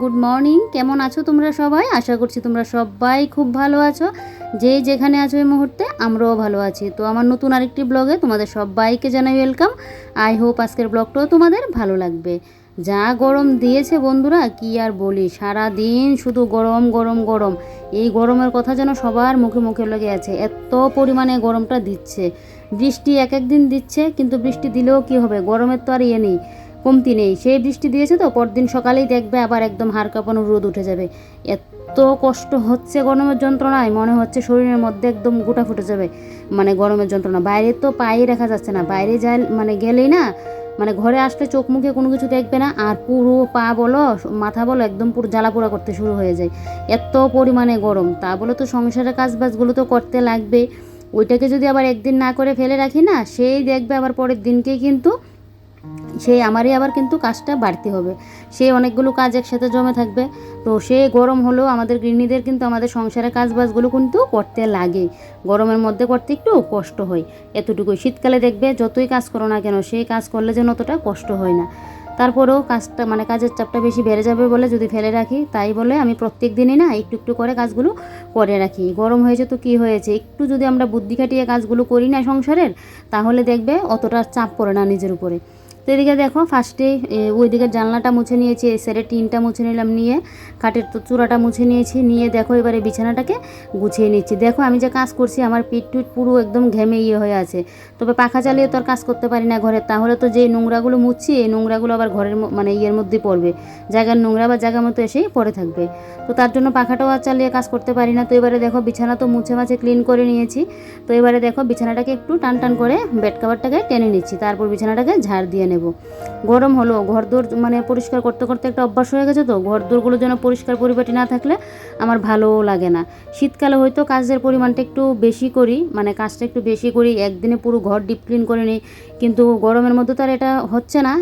Good morning. কেমন আছো তোমরা সবাই? আশা করছি তোমরা সবাই খুব ভালো আছো। যে যেখানে আছো এই মুহূর্তে, আমরাও ভালো আছি। তো আমার নতুন আরেকটি ব্লগে তোমাদের সবাইকে জানাই ওয়েলকাম আই হোপ আজকের ব্লগটাও তোমাদের ভালো লাগবে। যা গরম দিয়েছে বন্ধুরা, কি আর বলি? সারা দিন শুধু গরম গরম গরম। এই গরমের কথা যেন সবার মুখে মুখে লেগে আছে। এত পরিমাণে গরমটা দিচ্ছে। বৃষ্টি এক এক দিন দিচ্ছে, কিন্তু বৃষ্টি দিলেও কি হবে? গরমের তো আর ইয়ে নেই। কমতি নেই। সেই বৃষ্টি দিয়েছে তো, পরদিন সকালেই দেখবে আবার একদম হাড় রোদ উঠে যাবে। এত কষ্ট হচ্ছে গরমের যন্ত্রণায়, মনে হচ্ছে শরীরের মধ্যে একদম গোটা ফুটে যাবে। মানে গরমের যন্ত্রণা। বাইরে তো পায়ে রাখা যাচ্ছে না। বাইরে যা মানে গেলেই না মানে ঘরে আসলে চোখ মুখে কোনো কিছু দেখবে না, আর পুরো পা বলো, মাথা বলো, একদম পুরো জ্বালা পোড়া করতে শুরু হয়ে যায়। এত পরিমাণে গরম। তা বলে তো সংসারের কাজ বাজগুলো তো করতে লাগবে। ওইটাকে যদি আবার একদিন না করে ফেলে রাখি না, সেই দেখবে আবার পরের দিনকে কিন্তু সেই আমারই আবার কিন্তু কাজটা বাড়তি হবে। সে অনেকগুলো কাজ একসাথে জমে থাকবে। তো সে গরম হলেও আমাদের গৃহিণীদের কিন্তু আমাদের সংসারের কাজ বাজগুলো কিন্তু করতে লাগে। গরমের মধ্যে করতে একটু কষ্ট হয়। এতটুকুই। শীতকালে দেখবে যতই কাজ করো না কেন, সেই কাজ করলে যেন অতটা কষ্ট হয় না। তারপরেও কাজটা মানে কাজের চাপটা বেশি বেড়ে যাবে বলে যদি ফেলে রাখি, তাই বলে আমি প্রত্যেক দিনই না একটু একটু করে কাজগুলো করে রাখি। গরম হয়েছে তো কি হয়েছে? একটু যদি আমরা বুদ্ধি খাটিয়ে কাজগুলো করি না সংসারের, তাহলে দেখবে অতটা চাপ পড়ে না নিজের উপরে। তো এদিকে দেখো ফার্স্টে ওইদিকে জানলাটা মুছে নিয়েছি, এই সাইডে টিনটা মুছে নিলাম নিয়ে খাটের তো চূড়াটা মুছে নিয়েছি, নিয়ে দেখো এবারে বিছানাটাকে গুছিয়ে নিচ্ছি। দেখো আমি যে কাজ করছি, আমার পিঠ টুট পুরো একদম ঘেমে ইয়ে হয়ে আছে। তবে পাখা চালিয়ে তো আর কাজ করতে পারি না ঘরে, তাহলে তো যে নোংরাগুলো মুছছি, এই নোংরাগুলো আবার ঘরের মানে ইয়ের মধ্যে পড়বে। জায়গার নোংরা বা জায়গা মতো এসেই পড়ে থাকবে। তো তার জন্য পাখাটাও আর চালিয়ে কাজ করতে পারি না। তো এবারে দেখো বিছানা তো মুছে মাছে ক্লিন করে নিয়েছি। তো এবারে দেখো বিছানাটাকে একটু টান টান করে বেড কাভারটাকে টেনে নিচ্ছি। তারপর বিছানাটাকে ঝাড় দিয়ে নেব। গরম হলো, ঘরদোর মানে পরিষ্কার করতে করতে একটা অভ্যাস হয়ে গেছে তো ঘর ঘরদোরগুলো যেন পরিষ্কার পরিপাটি না থাকলে আমার ভালোও লাগে না। শীতকালে হয়তো কাজের পরিমাণটা একটু বেশি করি মানে কাজটা একটু বেশি করি, একদিনে পুরো ঘর ডিপ ক্লিন করে নিই, কিন্তু গরমের মধ্যে তো আর এটা হচ্ছে না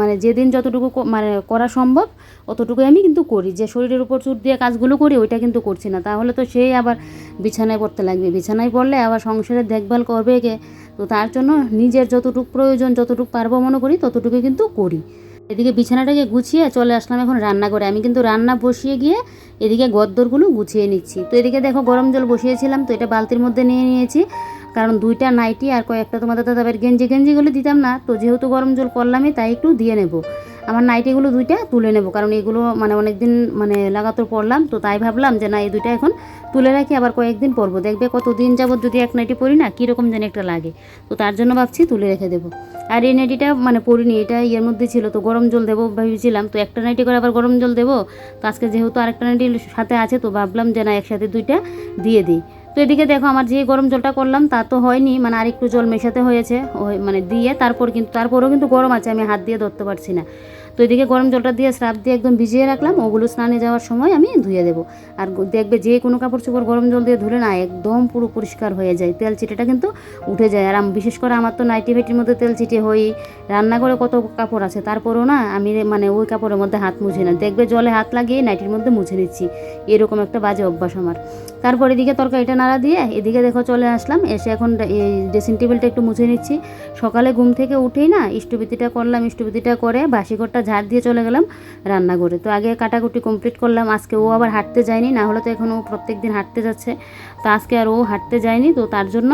মানে যেদিন যতটুকু মানে করা সম্ভব, অতটুকুই আমি কিন্তু করি। যে শরীরের উপর চুট দিয়ে কাজগুলো করি, ওইটা কিন্তু করছি না। তাহলে তো সেই আবার বিছানায় পড়তে লাগবে। বিছানায় পড়লে আবার সংসারের দেখভাল করবে কে? তো তার জন্য নিজের যতটুকু প্রয়োজন, যতটুকু পারব মনে করি, ততটুকু কিন্তু করি। এদিকে বিছানাটাকে গুছিয়ে চলে আসলাম এখন রান্না করে আমি কিন্তু রান্না বসিয়ে গিয়ে এদিকে গদ্দরগুলো গুছিয়ে নিচ্ছি। তো এদিকে দেখো গরম জল বসিয়েছিলাম, তো এটা বালতির মধ্যে নিয়ে নিয়েছি। কারণ দুইটা নাইটি আর কয়েকটা তোমাদের দাদাবের গেঞ্জি গেঞ্জিগুলো দিতাম না, তো যেহেতু গরম জল করলামই, তাই একটু দিয়ে নেব। আমার নাইটিগুলো দুইটা তুলে নেব। কারণ এগুলো মানে অনেক দিন মানে লাগাতার পরলাম তো তাই ভাবলাম যে না, এই দুইটা এখন তুলে রাখি, আবার কয়েকদিন পরবো। দেখবে কত দিন যাবত যদি এক নাইটি পরি না, কীরকম যেন একটা লাগে। তো তার জন্য ভাবছি তুলে রেখে দেবো। আর এই নাইটিটা মানে পরিনি এটা ইয়ের মধ্যে ছিল, তো গরম জল দেবো ভেবেছিলাম। তো একটা নাইটি করে আবার গরম জল দেবো। তো আজকে যেহেতু আরেকটা নাইটি সাথে আছে, তো ভাবলাম যে না, একসাথে দুইটা দিয়ে দিই। তো এদিকে দেখো আমার যে গরম জলটা করলাম, তা তো হয়নি মানে আর একটু জল মেশাতে হয়েছে, ওই মানে দিয়ে তারপর কিন্তু, তারপরেও কিন্তু গরম আছে, আমি হাত দিয়ে ধরতে পারছি না। তো এদিকে গরম জলটা দিয়ে স্রাব দিয়ে একদম ভিজিয়ে রাখলাম, ওগুলো স্নানে যাওয়ার সময় আমি ধুয়ে দেবো। আর দেখবে যে কোনো কাপড় চোপড় গরম জল দিয়ে ধুলে না একদম পুরো পরিষ্কার হয়ে যায়, তেল চিটেটা কিন্তু উঠে যায়। আর বিশেষ করে আমার তো নাইটি ভেটির মধ্যে তেল চিটে হই রান্না করে কত কাপড় আছে, তারপরেও না আমি মানে ওই কাপড়ের মধ্যে হাত মুছে না। দেখবে জলে হাত লাগিয়ে নাইটির মধ্যে মুছে নিচ্ছি, এরকম একটা বাজে অভ্যাস আমার। তারপর এদিকে তরকারিটা নাড়া দিয়ে এদিকে দেখো চলে আসলাম, এসে এখন এই ড্রেসিং টেবিলটা একটু মুছে নিচ্ছি। সকালে ঘুম থেকে উঠেই না ইষ্টবিতিটা করলাম ইষ্টবিতিটা করে বাসি ঘরটা ঝাড় দিয়ে চলে গেলাম রান্নাঘরে। তো আগে কাটাকুটি কমপ্লিট করলাম, আজকে ও আবার হাঁটতে যায়নি, না হলে তো এখন ও প্রত্যেক দিন হাঁটতে যাচ্ছে। তো আজকে আর ও হাঁটতে যায়নি, তো তার জন্য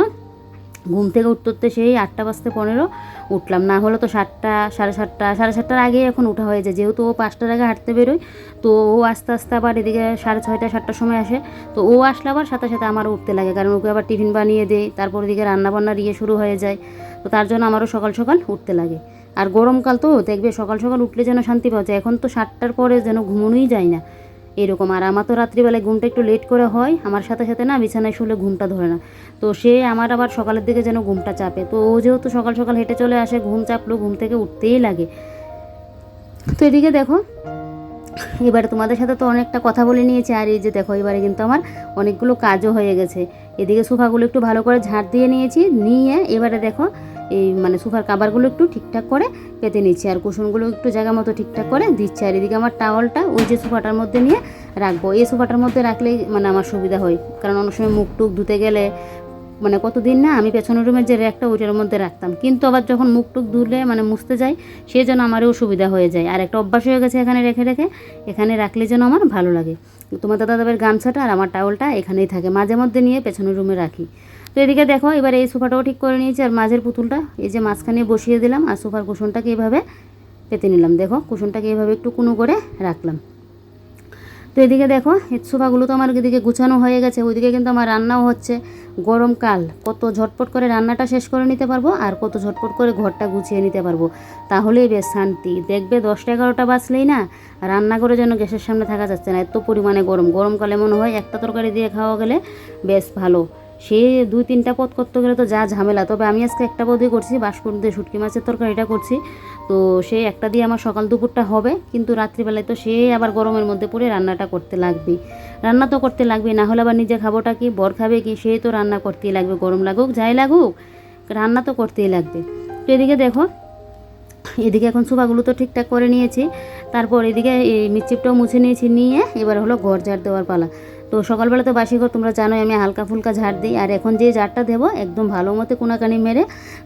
ঘুম থেকে উঠতে উঠতে সেই আটটা বাজতে পনেরো উঠলাম। না হলে তো সাতটা, সাড়ে সাতটা, সাড়ে সাতটার আগেই এখন উঠা হয়ে যায়। যেহেতু ও পাঁচটার আগে হাঁটতে বেরোয়, তো ও আস্তে আস্তে আবার এদিকে সাড়ে ছয়টা, সাতটার সময় আসে। তো ও আসলে আবার সাথে সাথে আমারও উঠতে লাগে, কারণ ওকে আবার টিফিন বানিয়ে দেয় তারপর এদিকে রান্নাবান্নার ইয়ে শুরু হয়ে যায়। তো তার জন্য আমারও সকাল সকাল উঠতে লাগে। আর গরমকাল তো দেখবে সকাল সকাল উঠলে যেন শান্তি পাওয়া যায়। এখন তো সাতটার পরে যেন ঘুমোনোই যায় না। এরকম। আর আমার তো রাত্রিবেলায় ঘুমটা একটু লেট করে হয়। আমার সাথে সাথে না বিছানায় শুলে ঘুমটা ধরে না। তো সে আমার আবার সকালের দিকে যেন ঘুমটা চাপে। তো ও যেহেতু সকাল সকাল হেঁটে চলে আসে, ঘুম চাপলো, ঘুম থেকে উঠতেই লাগে। তো এদিকে দেখো, এবারে তোমাদের সাথে তো অনেকটা কথা বলে নিয়েছি। আর এই যে দেখো, এবারে কিন্তু আমার অনেকগুলো কাজও হয়ে গেছে। এদিকে সোফাগুলো একটু ভালো করে ঝাড় দিয়ে নিয়েছি। নিয়ে এবারে দেখো এই মানে সোফার কাবারগুলো একটু ঠিকঠাক করে পেতে নিচ্ছি। আর কুশনগুলো একটু জায়গা মতো ঠিকঠাক করে দিচ্ছি। আর এদিকে আমার টাওয়ালটা ওই যে সোফাটার মধ্যে নিয়ে রাখব। এই সোফাটার মধ্যে রাখলেই মানে আমার সুবিধা হয়। কারণ অনেক সময় মুখ টুক ধুতে গেলে মানে কতদিন না আমি পেছনের রুমের যে র্যাকটা ওইটার মধ্যে রাখতাম। কিন্তু আবার যখন মুখ টুক ধুলে মানে মুছতে যাই, সেই জন্য আমারও সুবিধা হয়ে যায়। আর একটা অভ্যাস হয়ে গেছে এখানে রেখে রেখে, এখানে রাখলে যেন আমার ভালো লাগে। তোমার দাদা দাদাবের গামছাটা আর আমার টাওয়ালটা এখানেই থাকে। মাঝে মধ্যে নিয়ে পেছনের রুমে রাখি। তো এদিকে দেখো, এবার এই সোফাটাও ঠিক করে নিয়েছি আর মাঝের পুতুলটা, এই যে মাঝখানে বসিয়ে দিলাম আর সোফার কুশনটাকে এইভাবে পেতে নিলাম। দেখো, কুশনটাকে এইভাবে একটু কুনো করে রাখলাম। তো এদিকে দেখো এই সোফাগুলো তো আমার এদিকে গুছানো হয়ে গেছে, ওইদিকে কিন্তু আমার রান্নাও হচ্ছে। গরমকাল কত ঝটপট করে রান্নাটা শেষ করে নিতে পারব আর কত ঝটপট করে ঘরটা গুছিয়ে নিতে পারব। তাহলেই বেশ শান্তি। দেখবে দশটা এগারোটা বাজলেই না রান্না করে যেন গ্যাসের সামনে থাকা যাচ্ছে না, এত পরিমাণে গরম। গরমকালে মনে হয় একটা তরকারি দিয়ে খাওয়া গেলে বেশ ভালো। সে দুই তিনটা পদ করতে গেলে তো যা ঝামেলা। তবে আমি আজকে একটা পদই করছি বাসকর দিয়ে শুটকি মাছের তরকারিটা করছি। তো সে একটা দিয়ে আমার সকাল দুপুরটা হবে, কিন্তু রাত্রিবেলায় তো সে আবার গরমের মধ্যে পড়ে রান্নাটা করতে লাগবে। রান্না তো করতে লাগবে, না হলে আবার নিজে খাবোটা কি, বর খাবে কি, সে তো রান্না করতেই লাগবে, গরম লাগুক, যাই লাগুক, রান্না তো করতেই লাগবে। তো এদিকে দেখো, এদিকে এখন সোফাগুলো তো ঠিকঠাক করে নিয়েছি, তারপর এদিকে এই মিচিপটাও মুছে নিয়েছি, নিয়ে এবার হলো ঘর ঝাড় দেওয়ার পালা। তো সকালবেলা তো বাসি ঘর তোমরা জানোই, আমি হালকা ফুলকা ঝাড় দিই। আর এখন যে ঝাড়টা দেবো, একদম ভালো মতো কোনাকানি মেরে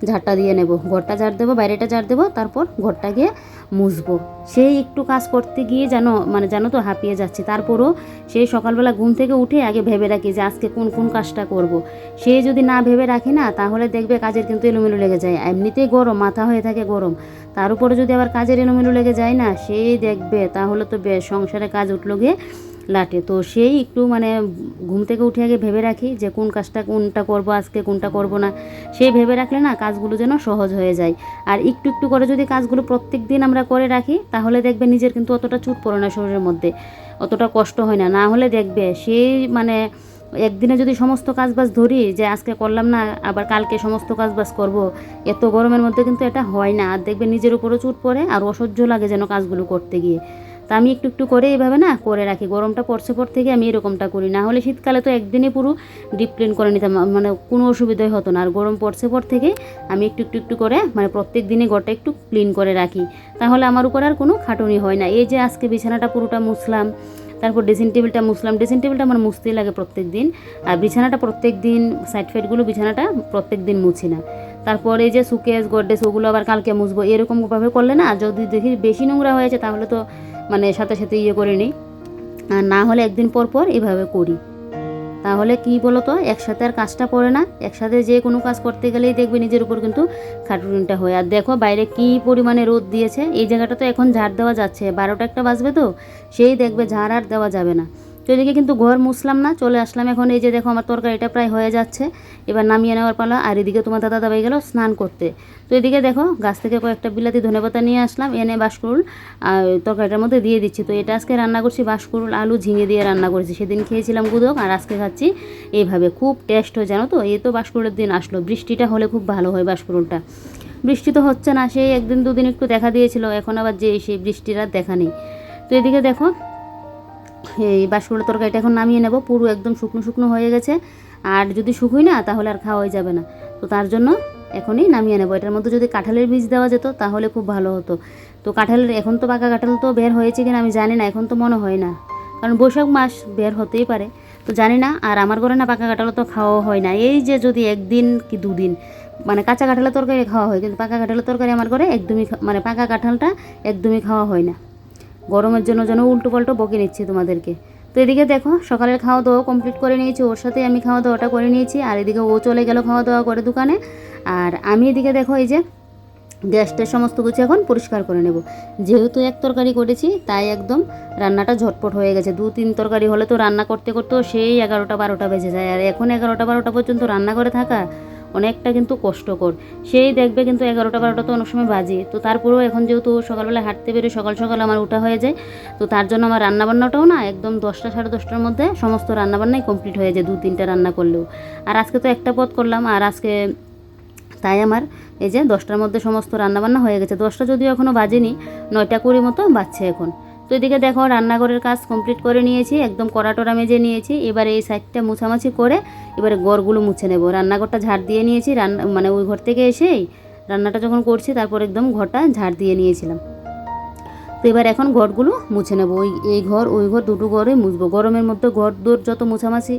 ঝাড়টা দিয়ে নেব। ঘরটা ঝাড় দেবো, বাইরেটা ঝাড় দেবো, তারপর ঘরটা গিয়ে মুছবো। সেই একটু কাজ করতে গিয়ে জানো মানে জানো তো হাঁপিয়ে যাচ্ছে, তারপরও সেই সকালবেলা ঘুম থেকে উঠে আগে ভেবে রাখি যে আজকে কোন কোন কাজটা করব। সে যদি না ভেবে রাখি না, তাহলে দেখবে কাজের কিন্তু এলোমেলো লেগে যায়। এমনিতেই গরম, মাথা হয়ে থাকে গরম। তার উপরে যদি আবার কাজের এলোমেলো লেগে যায় না, সেই দেখবে, তাহলে তো বেশ সংসারে কাজ উঠল গিয়ে লাটে। তো সেই একটু মানে ঘুম থেকে উঠে আগে ভেবে রাখি যে কোন কাজটা কোনটা করব, আজকে কোনটা করব না। সেই ভেবে রাখলে না কাজগুলো যেন সহজ হয়ে যায়। আর একটু একটু করে যদি কাজগুলো প্রত্যেক দিন আমরা করে রাখি, তাহলে দেখবে নিজের কিন্তু অতটা চুট পড়ে না শরীরের মধ্যে। অতটা কষ্ট হয় না। না হলে দেখবে সেই মানে একদিনে যদি সমস্ত কাজবাজ ধরি যে আজকে করলাম না, আবার কালকে সমস্ত কাজবাজ করব, এত গরমের মধ্যে কিন্তু এটা হয় না। আর দেখবে নিজের উপরও চুট পড়ে আর অসহ্য লাগে যেন কাজগুলো করতে গিয়ে। তা আমি একটু একটু করে এইভাবে না করে রাখি। গরমটা পড়ছে পর থেকে আমি এরকমটা করি। না হলে শীতকালে তো একদিনে পুরো ডিপ ক্লিন করে নিতাম। মানে কোনো অসুবিধাই হতো না। আর গরম পড়ছে পর থেকে আমি একটু একটু একটু করে মানে প্রত্যেক দিনে ঘরটা একটু ক্লিন করে রাখি। তাহলে আমার উপর আর কোনো খাটুনি হয় না। এই যে আজকে বিছানাটা পুরোটা মুছলাম, তারপর ড্রেসিং টেবিলটা মুছলাম। ড্রেসিং টেবিলটা আমার মুছতেই লাগে প্রত্যেক দিন। আর বিছানাটা প্রত্যেক দিন সাইড ফাইডগুলো বিছানাটা প্রত্যেক দিন মুছি না। তারপর যে সুকেস গড্রেস ওগুলো আবার কালকে মুছবো। এরকমভাবে করলে না, যদি দেখি বেশি নোংরা হয়েছে, তাহলে তো মানে সাথে সাথে ইয়ে করে নিই। আর না হলে একদিন পর পর এভাবে করি। তাহলে কি বলো তো একসাথে আর কাজটা পড়ে না। একসাথে যে কোনো কাজ করতে গেলেই দেখবে নিজের উপর কিন্তু খাটুনিটা হয়। আর দেখো বাইরে কি পরিমাণে রোদ দিয়েছে, এই জায়গাটা তো এখন ঝাড় দেওয়া যাচ্ছে। বারোটা একটা বাজবে তো, সেই দেখবে ঝাড় আর দেওয়া যাবে না। তো এদিকে কিন্তু ঘর মুছলাম না, চলে আসলাম এখন। এই যে দেখো আমার তরকারিটা প্রায় হয়ে যাচ্ছে। এবার নামিয়ে নেওয়ার পালা, আর এদিকে তোমার দাদা দাবাই গেল স্নান করতে। তো এদিকে দেখো গাছ থেকে কয়েকটা বিলাতি ধনেপাতা নিয়ে আসলাম, এনে আর তরকারিটার মধ্যে দিয়ে দিচ্ছি। তো এটা আজকে রান্না করছি বাঁশকুড়ুল, আলু ঝিঙে দিয়ে রান্না করেছি। সেদিন খেয়েছিলাম গুদক, আর আজকে খাচ্ছি এইভাবে। খুব টেস্ট হয়, জানো তো? এই তো বাঁশকুড়ুলের দিন আসলো। বৃষ্টিটা হলে খুব ভালো হয় বাঁশকুড়ুলটা। বৃষ্টি তো হচ্ছে না, সেই একদিন দুদিন একটু দেখা দিয়েছিল, এখন আবার যে সেই বৃষ্টির আর দেখা নেই। তো এদিকে দেখো এই বাঁশকুড়ের তরকারিটা এখন নামিয়ে নেব। পুরো একদম শুকনো শুকনো হয়ে গেছে। আর যদি শুকুই না, তাহলে আর খাওয়াই যাবে না। তো তার জন্য এখনই নামিয়ে নেব। এটার মধ্যে যদি কাঁঠালের বীজ দেওয়া যেত, তাহলে খুব ভালো হতো। তো কাঁঠালের, এখন তো পাকা কাঁঠাল তো বের হয়েছে কিনা আমি জানি না। এখন তো মনে হয় না। কারণ বৈশাখ মাস বের হতেই পারে। তো জানি না, আর আমার ঘরে না পাকা কাঁঠালও তো খাওয়া হয় না। এই যে যদি একদিন কি দুদিন মানে কাঁচা কাঁঠালের তরকারি খাওয়া হয়, কিন্তু পাকা কাঁঠালের তরকারি আমার ঘরে একদমই মানে পাকা কাঁঠালটা একদমই খাওয়া হয় না। গরমের জন্য যেন উল্টো পাল্টো বকে নিচ্ছি তোমাদেরকে। তো এদিকে দেখো, সকালের খাওয়া দাওয়া কমপ্লিট করে নিয়েছি, ওর সাথে আমি খাওয়া দাওয়াটা করে নিয়েছি, আর এদিকে ও চলে গেল খাওয়া দাওয়া করে দোকানে। আর আমি এদিকে দেখো, এই যে গ্যাসটা সমস্ত কিছু এখন পরিষ্কার করে নেব। যেহেতু এক তরকারি করেছি, তাই একদম রান্নাটা ঝটপট হয়ে গেছে। দু তিন তরকারি হলে তো রান্না করতে করতেও সেই এগারোটা বারোটা বেজে যায়। আর এখন এগারোটা বারোটা পর্যন্ত রান্না করে থাকা? অনেকটা কিন্তু কষ্টকর। সেই দেখবে কিন্তু এগারোটা বারোটা তো অনেক সময় বাজে। তো তারপরেও এখন যেহেতু সকালবেলা হাঁটতে বেরোয় সকাল সকাল আমার উঠা হয়ে যায়, তো তার জন্য আমার রান্নাবান্নাটাও না একদম দশটা সাড়ে দশটার মধ্যে সমস্ত রান্নাবান্নাই কমপ্লিট হয়ে যায় দু তিনটা রান্না করলেও। আর আজকে তো একটা পথ করলাম, আর আজকে তাই আমার এই যে দশটার মধ্যে সমস্ত রান্নাবান্না হয়ে গেছে। দশটা যদিও এখনও বাজেনি, নয়টা কুড়ি মতো বাজছে এখন। তো এদিকে দেখো, রান্নাঘরের কাজ কমপ্লিট করে নিয়েছি, একদম কড়াটোরা মেজে নিয়েছি। এবারে এই সাইডটা মুছামাছি করে এবারে গড়গুলো মুছে নেব। রান্নাঘরটা ঝাড় দিয়ে নিয়েছি, রান্না মানে ওই ঘর থেকে এসেই রান্নাটা যখন করছি, তারপর একদম ঘরটা ঝাড় দিয়ে নিয়েছিলাম। তো এবার এখন ঘরগুলো মুছে নেব। ওই, এই ঘর, ওই ঘর দুটো ঘরে মুছবো। গরমের মধ্যে ঘর দোর যত মুছামাছি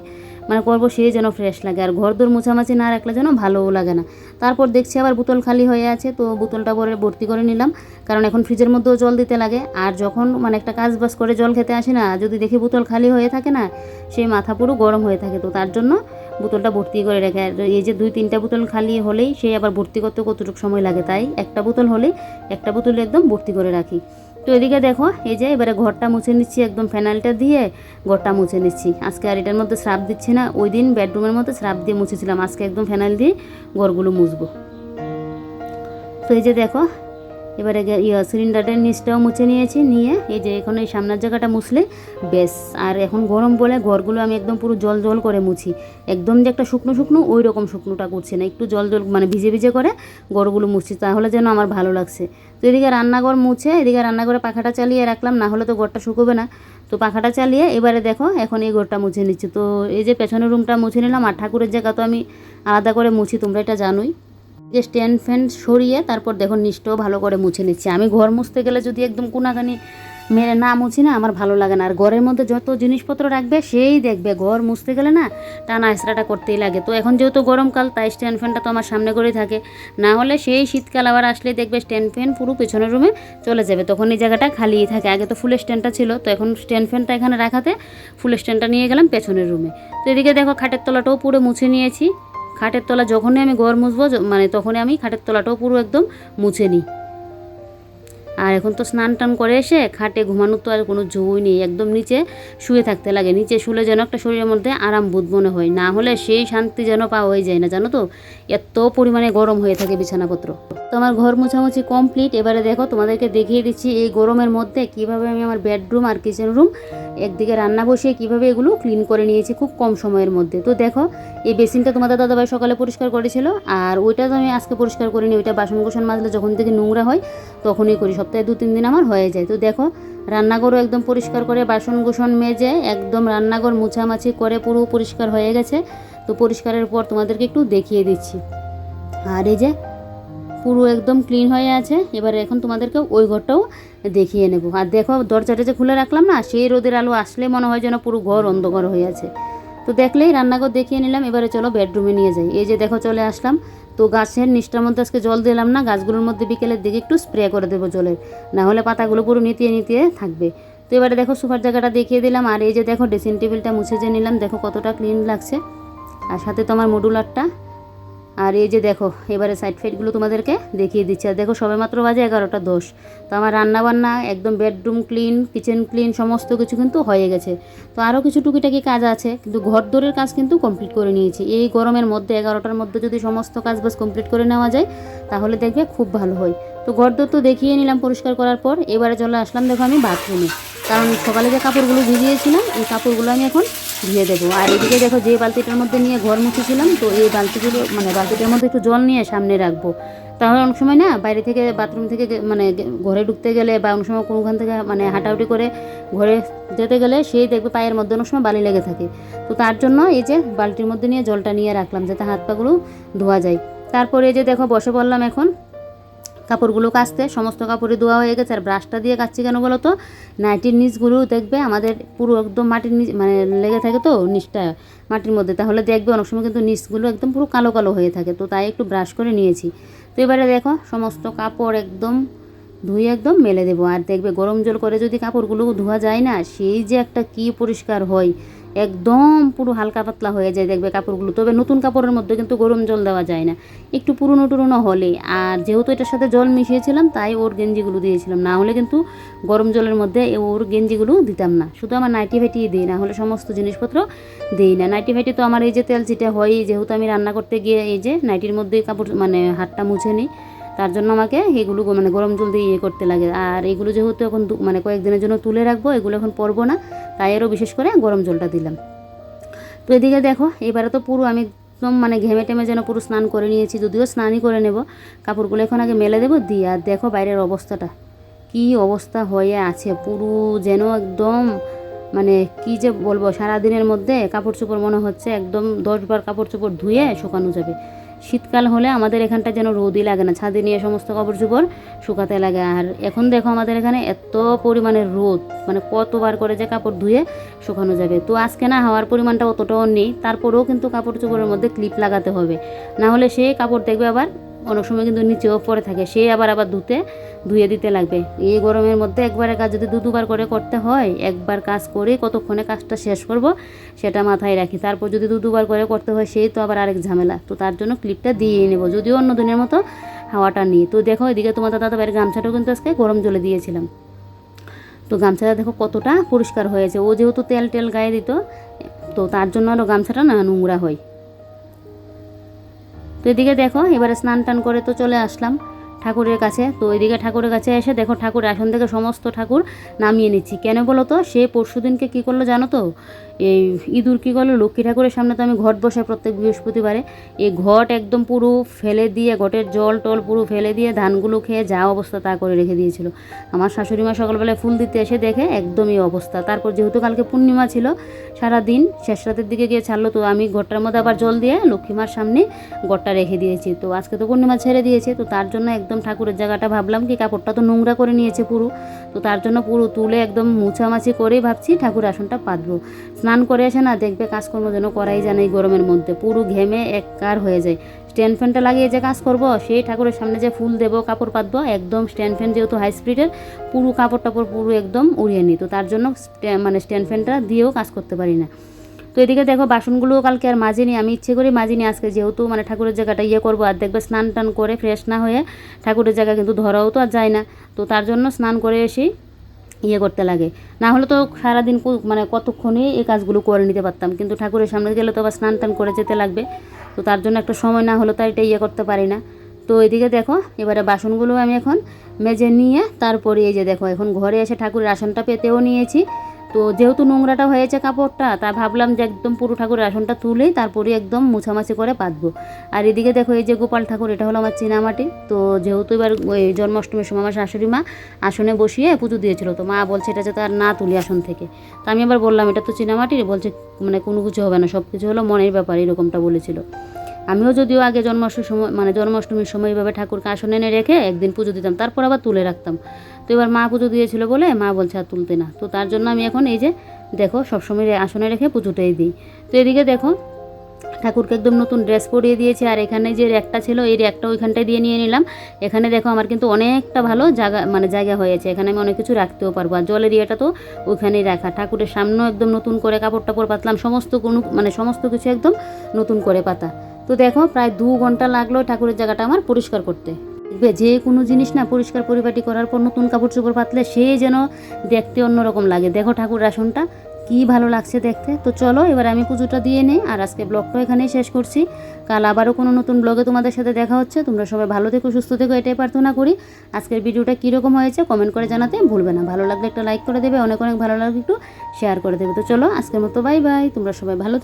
মানে করব সেই যেন ফ্রেশ লাগে। আর ঘর দোর মুছামাছি না রাখলে যেন ভালোও লাগে না। তারপর দেখছি আবার বোতল খালি হয়ে আছে, তো বোতলটা পরে ভর্তি করে নিলাম। কারণ এখন ফ্রিজের মধ্যেও জল দিতে লাগে। আর যখন মানে একটা কাজ বাজ করে জল খেতে আসে না, যদি দেখি বোতল খালি হয়ে থাকে না, সেই মাথা পুরো গরম হয়ে থাকে। তো তার জন্য বোতলটা ভর্তি করে রাখে, আর এই যে দুই তিনটা বোতল খালি হলেই সেই আবার ভর্তি করতে কতটুকু সময় লাগে, তাই একটা বোতল হলেই একটা বোতল একদম ভর্তি করে রাখি। তো এদিকে দেখো, এই যে এবারে ঘরটা মুছে নিচ্ছি, একদম ফেনাইলটা দিয়ে ঘরটা মুছে নিচ্ছি। আজকে আর এটার মধ্যে শ্রাপ দিচ্ছি না, ওই দিন বেডরুমের মধ্যে শ্রাপ দিয়ে মুছেছিলাম, আজকে একদম ফেনাইল দিয়ে ঘরগুলো মুছবো। তো এই যে দেখো এবারে সিলিন্ডারটার নিচটাও মুছে নিয়েছি, নিয়ে এই যে এখন এই সামনের জায়গাটা মুছলে, বেশ। আর এখন গরম বলে ঘরগুলো আমি একদম পুরো জল জল করে মুছি। একদম যে একটা শুকনো শুকনো ওই রকম শুকনোটা করছি না। একটু জল জল মানে ভিজে ভিজে করে ঘরগুলো মুছছি, তাহলে যেন আমার ভালো লাগছে। তো এদিকে রান্নাঘর মুছে, এদিকে রান্নাঘরে পাখাটা চালিয়ে রাখলাম, না হলে তো ঘরটা শুকোবে না। তো পাখাটা চালিয়ে এবারে দেখো, এখন এই ঘরটা মুছে নিচ্ছি। তো এই যে পেছনের রুমটা মুছে নিলাম, আর ঠাকুরের জায়গা তো আমি আলাদা করে মুছি, তোমরা এটা জানোই। যে স্ট্যান্ড ফ্যান সরিয়ে তারপর দেখো নিচটাও ভালো করে মুছে নিচ্ছি। আমি ঘর মুছতে গেলে যদি একদম কোনাকানি মেরে না মুছি না, আমার ভালো লাগে না। আর ঘরের মধ্যে যত জিনিসপত্র রাখবে, সেই দেখবে। ঘর মুছতে গেলে না টানা আইসরাটা করতেই লাগে। তো এখন যেহেতু গরমকাল, তাই স্ট্যান্ড ফ্যানটা তো আমার সামনে করেই থাকে। না হলে সেই শীতকাল আবার আসলে দেখবে স্ট্যান্ড ফ্যান পুরো পেছনের রুমে চলে যাবে। তখন এই জায়গাটা খালিই থাকে। আগে তো ফুলের স্ট্যান্ডটা ছিল। তো এখন স্ট্যান্ড ফ্যানটা এখানে রাখাতে ফুলের স্ট্যান্ডটা নিয়ে গেলাম পেছনের রুমে। তো এদিকে দেখো খাটের তলাটাও পুরো মুছে নিয়েছি। খাটের তলা যখনই আমি ঘর মুছবো মানে তখনই আমি খাটের তলাটাও পুরো একদম মুছে নিই। আর এখন তো স্নান টান করে এসে খাটে ঘুমানোর তো আর কোনো জোই নেই, একদম নিচে শুয়ে থাকতে লাগে। নিচে শুলে যেন একটা শরীরের মধ্যে আরাম বোধ মনে হয়, না হলে সেই শান্তি যেন পাওয়াই যায় না, জানো তো? এত পরিমাণে গরম হয়ে থাকে বিছানাপত্র। তো আমার ঘর মোছামুছি কমপ্লিট এবারে দেখো তোমাদেরকে দেখিয়ে দিচ্ছি এই গরমের মধ্যে কীভাবে আমি আমার বেডরুম আর কিচেন রুম একদিকে রান্না বসিয়ে কীভাবে এগুলো ক্লিন করে নিয়েছি খুব কম সময়ের মধ্যে। তো দেখো, এই বেসিনটা তোমাদের দাদাভাই সকালে পরিষ্কার করেছিল, আর ওইটা তো আমি আজকে পরিষ্কার করিনি, ওইটা বাসন কোসন মাজলে যখন থেকে নোংরা হয় তখনই করি সপ্তাহে দু তিন দিন আমার হয়ে যায়। তো দেখো, রান্নাঘরও একদম পরিষ্কার করে বাসন কোসন মেজে একদম রান্নাঘর মুছামাছি করে পুরো পরিষ্কার হয়ে গেছে। তো পরিষ্কারের পর তোমাদেরকে একটু দেখিয়ে দিচ্ছি। আর এই যে, পুরো একদম ক্লিন হয়ে আছে। এবারে এখন তোমাদেরকে ওই ঘরটাও দেখিয়ে নেব। আর দেখো, দরজাটা যে খুলে রাখলাম না, সেই রোদের আলো আসলে মনে হয় যেন পুরো ঘর অন্ধকার হয়ে আছে। তো দেখলেই রান্নাঘর দেখিয়ে নিলাম, এবারে চলো বেডরুমে নিয়ে যাই। এই যে দেখো, চলে আসলাম। তো গাছের নিষ্ঠার মধ্যে আজকে জল দিলাম না, গাছগুলোর মধ্যে বিকেলের দিকে একটু স্প্রে করে দেবো জলের। না হলে পাতাগুলো পুরো নিতিয়ে নিতিয়ে থাকবে। তো এবারে দেখো সোফার জায়গাটা দেখিয়ে দিলাম, আর এই যে দেখো ড্রেসিং টেবিলটা মুছে যে নিলাম, দেখো কতটা ক্লিন লাগছে। আর সাথে তোমার মডুলারটা আর এই যে দেখো, এবারে সাইড ফাইডগুলো তোমাদেরকে দেখিয়ে দিচ্ছি। আর দেখো, সবেমাত্র বাজে এগারোটা দশ। তো আমার রান্না বান্না একদম বেডরুম ক্লিন কিচেন ক্লিন সমস্ত কিছু কিন্তু হয়ে গেছে। তো আরও কিছু টুকিটাকি কাজ আছে, কিন্তু ঘর দোরের কাজ কিন্তু কমপ্লিট করে নিয়েছি। এই গরমের মধ্যে, এগারোটার মধ্যে যদি সমস্ত কাজ বাজ কমপ্লিট করে নেওয়া যায়, তাহলে দেখবে খুব ভালো হয়। তো ঘর দোর তো দেখিয়ে নিলাম পরিষ্কার করার পর, এবারে চলে আসলাম, দেখো আমি বাথরুমে কারণ সকালে যে কাপড়গুলো ভিজিয়েছিলাম, এই কাপড়গুলো আমি এখন ধুয়ে দেবো। আর এদিকে দেখো যে বালতিটার মধ্যে নিয়ে ঘর মুছেছিলাম, তো এই বালতিগুলো মানে বালতিটার মধ্যে একটু জল নিয়ে সামনে রাখব। তাহলে অনেক সময় না, বাইরে থেকে বাথরুম থেকে মানে ঘরে ঢুকতে গেলে বা অনেক সময় কোনোখান থেকে মানে হাঁটাহুটি করে ঘরে যেতে গেলে সেই দেখবে পায়ের মধ্যে অনেক সময় বালি লেগে থাকে। তো তার জন্য এই যে বালতির মধ্যে নিয়ে জলটা নিয়ে রাখলাম, যাতে হাত পাগুলো ধোয়া যায়। তারপরে এই যে দেখো বসে পড়লাম এখন। কাপড়গুলো কাচতে, সমস্ত কাপড়ে ধোয়া হয়ে গেছে, আর ব্রাশটা দিয়ে কাচ্ছি কেন বলো তো? নাইটির নিচগুলো দেখবে আমাদের পুরো একদম মাটির নিচ মানে লেগে থাকে তো নিচটা, মাটির মধ্যে। তাহলে দেখবে অনেক সময় কিন্তু নিচগুলো একদম পুরো কালো কালো হয়ে থাকে। তো তাই একটু ব্রাশ করে নিয়েছি। তো এবারে দেখো, সমস্ত কাপড় একদম ধুয়ে একদম মেলে দেবো। আর দেখবে গরম জল করে যদি কাপড়গুলো ধোয়া যায় না, সেই যে একটা কি পরিষ্কার হয়। একদম পুরো হালকা পাতলা হয়ে যায় দেখবে কাপড়গুলো। তবে নতুন কাপড়ের মধ্যে কিন্তু গরম জল দেওয়া যায় না। একটু পুরনো টুরনো হলে। আর যেহেতু এটার সাথে জল মিশিয়েছিলাম, তাই ওর গেঞ্জিগুলো দিয়েছিলাম। না হলে কিন্তু গরম জলের মধ্যে ওর গেঞ্জিগুলো দিতাম না। শুধু আমার নাইটি ফাইটি দিই, না হলে সমস্ত জিনিসপত্র দিই না। নাইটি ফাইটি তো আমার এই যে তেল চিটে হয়, যেহেতু আমি রান্না করতে গিয়ে এই যে নাইটির মধ্যে কাপড় মানে হাতটা মুছে নিই তার জন্য আমাকে এগুলো মানে গরম জল দিয়ে ইয়ে করতে লাগে। আর এগুলো যেহেতু এখন মানে কয়েকদিনের জন্য তুলে রাখব, এগুলো এখন পরবো না, তাই আরও বিশেষ করে গরম জলটা দিলাম। তো এদিকে দেখো, এবারে তো পুরো আমি একদম মানে ঘেমে টেমে যেন পুরো স্নান করে নিয়েছি, যদিও স্নানই করে নেব। কাপড়গুলো এখন আগে মেলে দেবো, দিয়ে আর দেখো বাইরের অবস্থাটা। কি অবস্থা হয়ে আছে, পুরো যেন একদম মানে কি যে বলব, সারাদিনের মধ্যে কাপড় চোপড় মনে হচ্ছে, একদম দশ বার কাপড় চোপড় ধুয়ে শুকানো যাবে। শীতকাল হলে আমাদের এখানটা যেন রোদই লাগে না, ছাদে নিয়ে সমস্ত কাপড় চোপড় শুকাতে লাগে। আর এখন দেখো আমাদের এখানে এত পরিমাণে রোদ মানে কতবার করে যে কাপড় ধুয়ে শুকানো যাবে। তো আজকে না হাওয়ার পরিমাণটা অতটাও নেই, তারপরেও কিন্তু কাপড় চোপড়ের মধ্যে ক্লিপ লাগাতে হবে। না হলে সেই কাপড় দেখবে আবার অনেক সময় কিন্তু নিচেও পরে থাকে। সে আবার আবার ধুতে, ধুয়ে দিতে লাগবে। এই গরমের মধ্যে একবারে কাজ যদি দু দুবার করে করতে হয়, একবার কাজ করে কতক্ষণে কাজটা শেষ করব, সেটা মাথায় রাখি। তারপর যদি দু দুবার করে করতে হয়, সেই তো আবার আরেক ঝামেলা। তো তার জন্য ক্লিপটা দিয়েই নেব। যদিও অন্য দিনের মতো হাওয়াটা নিই। তো দেখো, এদিকে তোমাদের দাদা বাইরের গামছাটাও কিন্তু আজকে গরম জলে দিয়েছিলাম। তো গামছাটা দেখো কতটা পরিষ্কার হয়েছে। ও যেহেতু তেল টেল গায়ে দিত, তো তার জন্য আরও গামছাটা না নোংরা হয়। তো এদিকে দেখো এবারে স্নান টান করে তো চলে আসলাম। ঠাকুরের কাছে। তো এদিকে ঠাকুরের কাছে এসে দেখো ঠাকুর আসন থেকে সমস্ত ঠাকুর নামিয়ে নিচ্ছি। কেন বলো তো সে পরশু দিনকে কী করল জানো তো? এই ইঁদুর কী করল? লক্ষ্মী ঠাকুরের সামনে তো আমি ঘট বসে প্রত্যেক বৃহস্পতিবারে। এই ঘট একদম পুরো ফেলে দিয়ে, ঘটের জল টল পুরো ফেলে দিয়ে ধানগুলো খেয়ে যা অবস্থা তা করে রেখে দিয়েছিল। আমার শাশুড়ি মা সকালবেলায় ফুল দিতে এসে দেখে একদমই অবস্থা। তারপর যেহেতু কালকে পূর্ণিমা ছিল সারা দিন শেষ রাতের দিকে গিয়ে ছাড়লো তো আমি ঘরটার মধ্যে আবার জল দিয়ে লক্ষ্মীমার সামনে ঘরটা রেখে দিয়েছি। তো আজকে তো পূর্ণিমা ছেড়ে দিয়েছে, তো তার জন্য একদম ঠাকুরের জায়গাটা ভাবলাম কি কাপড়টা তো নোংরা করে নিয়েছে পুরো। তো তার জন্য পুরো তুলে একদম মুছামাছি করেই ভাবছি ঠাকুর আসনটা পাতবো। স্নান করে এসে না দেখবে কাজকর্ম যেন করাই যায় না এই গরমের মধ্যে। পুরো ঘেমে এক কার হয়ে যায়। স্ট্যান্ড ফ্যানটা লাগিয়ে যে কাজ করব, সেই ঠাকুরের সামনে যে ফুল দেবো, কাপড় পাতবো, একদম স্ট্যান্ড ফ্যান যেহেতু হাই স্পিডের পুরো কাপড় টাপড় পুরো একদম উড়িয়ে নিই। তো তার জন্য মানে স্ট্যান্ড ফ্যানটা দিয়েও কাজ করতে পারি না। তো এদিকে দেখো বাসনগুলো কালকে আর মাজিনি, আমি ইচ্ছে করে মাজিনি আজকে। যেহেতু মানে ঠাকুরের জায়গাটা ইয়ে করব, আর দেখবে স্নান টান করে ফ্রেশ না হয়ে ঠাকুরের জায়গা কিন্তু ধরাও তো আর যায় না। তো তার জন্য স্নান করে এসেই ইয়ে করতে লাগে। না হলে তো সারাদিন মানে কতক্ষণে এই কাজগুলো করে নিতে পারতাম। কিন্তু ঠাকুরের সামনে গেলে তো আবার স্নান টান করে যেতে লাগবে। তো তার জন্য একটা সময় না হলে তো এটা ইয়ে করতে পারি না। তো এদিকে দেখো, এবারে বাসনগুলো আমি এখন মেজে নিয়ে তারপরে এই যে দেখো, এখন ঘরে এসে ঠাকুরের আসনটা পেতেও নিয়েছি। তো যেহেতু নোংরাটা হয়েছে কাপড়টা, তা ভাবলাম যে একদম পুরো ঠাকুরের আসনটা তুলেই তারপরে একদম মুছামাছি করে পাতবো আর এদিকে দেখো এই যে গোপাল ঠাকুর, এটা হলো আমার চীনামাটি। তো যেহেতু এবার ওই জন্মাষ্টমীর সময় আমার শাশুড়ি মা আসনে বসিয়ে পুজো দিয়েছিল, তো মা বলছে এটা যাতে আর না তুলি আসন থেকে। তো আমি আবার বললাম, এটা তো চীনামাটির, বলছে মানে কোনো কিছু হবে না সব কিছু হলো মনের ব্যাপার, এরকমটা বলেছিল। আমিও যদিও আগে জন্মাষ্টমীর সময় মানে জন্মাষ্টমীর সময় এইভাবে ঠাকুরকে আসনে এনে রেখে একদিন পুজো দিতাম, তারপর আবার তুলে রাখতাম। তো এবার মা পুজো দিয়েছিল বলে মা বলছে আর তুলতে না। তো তার জন্য আমি এখন এই যে, দেখো সবসময় আসনে রেখে পুজোটাই দিই। তো এদিকে দেখো, ঠাকুরকে একদম নতুন ড্রেস পরিয়ে দিয়েছে, আর এখানে যে র্যাকটা ছিল, এই র্যাকটা ওইখানটায় দিয়ে নিয়ে নিলাম। এখানে দেখো আমার কিন্তু অনেকটা ভালো জায়গা মানে জায়গা হয়েছে। এখানে আমি অনেক কিছু রাখতেও পারব। আর জলের ইয়েটা তো ওইখানেই রাখা। ঠাকুরের সামনেও একদম নতুন করে কাপড় টাপড় পাতলাম, সমস্ত কোনো মানে সমস্ত কিছু একদম নতুন করে পাতা। তো দেখো, প্রায় দু ঘণ্টা লাগল ঠাকুরের জায়গাটা আমার পরিষ্কার করতে। দেখবে, যে কোনো জিনিস না পরিষ্কার পরিপাটি করার পর নতুন কাপড় চোপড় পাতলে সে যেন দেখতে অন্যরকম লাগে। দেখো ঠাকুর আসনটা, কি ভালো লাগছে দেখতে। তো চলো, এবার আমি পুজোটা দিয়ে নেই, আর আজকে ব্লগটা এখানেই শেষ করছি। কাল আবারও কোনো নতুন ব্লগে তোমাদের সাথে দেখা হচ্ছে। তোমরা সবাই ভালো থেকো, সুস্থ থেকো, এটাই প্রার্থনা করি। আজকের ভিডিওটা কীরকম হয়েছে কমেন্ট করে জানাতে ভুলবে না। ভালো লাগলে একটা লাইক করে দেবে, অনেক অনেক ভালো লাগলে একটু শেয়ার করে দেবে। তো চলো, আজকের মতো বাই বাই তোমরা সবাই ভালো।